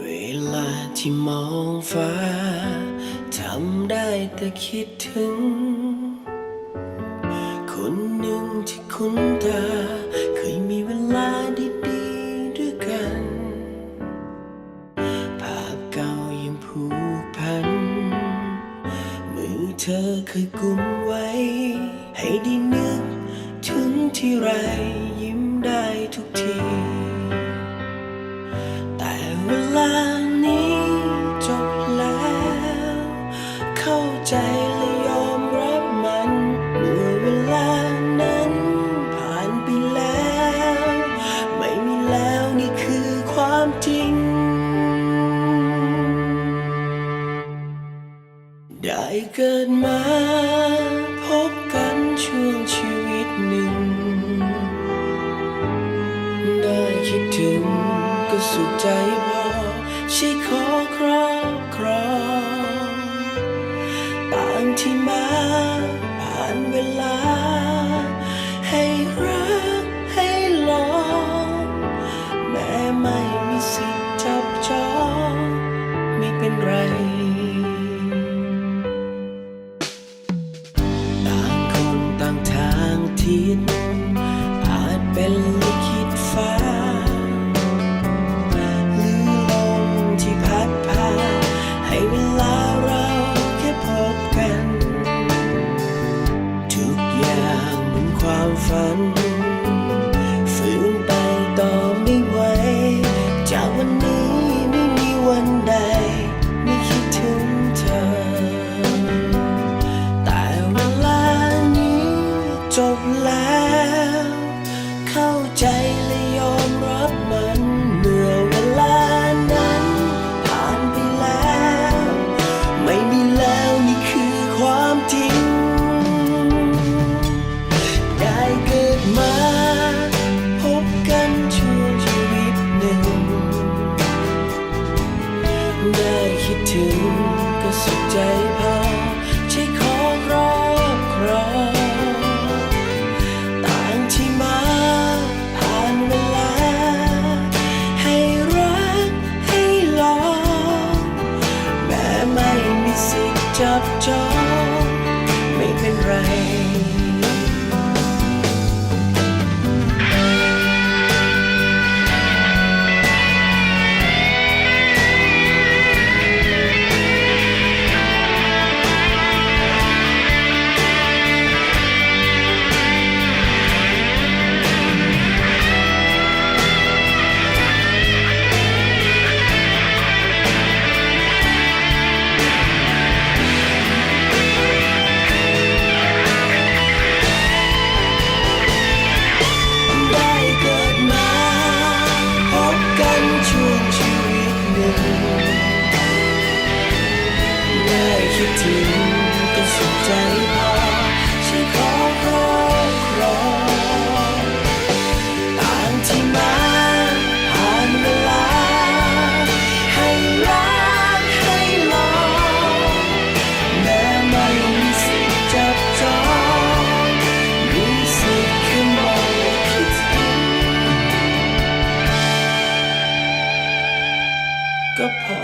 เวลาที่มองฟ้าทำได้แต่คิดถึง คนหนึ่งที่คุ้นตา เคยมีเวลาดีๆด้วยกัน ภาพเก่ายังผูกพัน มือเธอเคยกุมไว้ ให้ได้นึกถึงที่ไรยิ้มได้ทุกที ความจริง ได้เกิดมา พบกันช่วงชีวิตหนึ่ง ได้คิดถึงก็สุขใจพอใช่ขอครอบครองิด อาจเป็นลิขิตฟ้า หรือลมที่พัดพา ให้เวลาเราแค่พบกัน ทุกอย่างเหมือนความฝัน แล้ว เข้าใจและยอมรับมันเมื่อเวลานั้นผ่านไปแล้ว ไม่มีแล้วนี่คือความจริง ได้เกิดมา พบกันช่วงชีวิตหนึ่ง ได้คิดถึงก็สุขใจพอ ไม่มีสิทธิ์จับจองไม่เป็นไร the pole.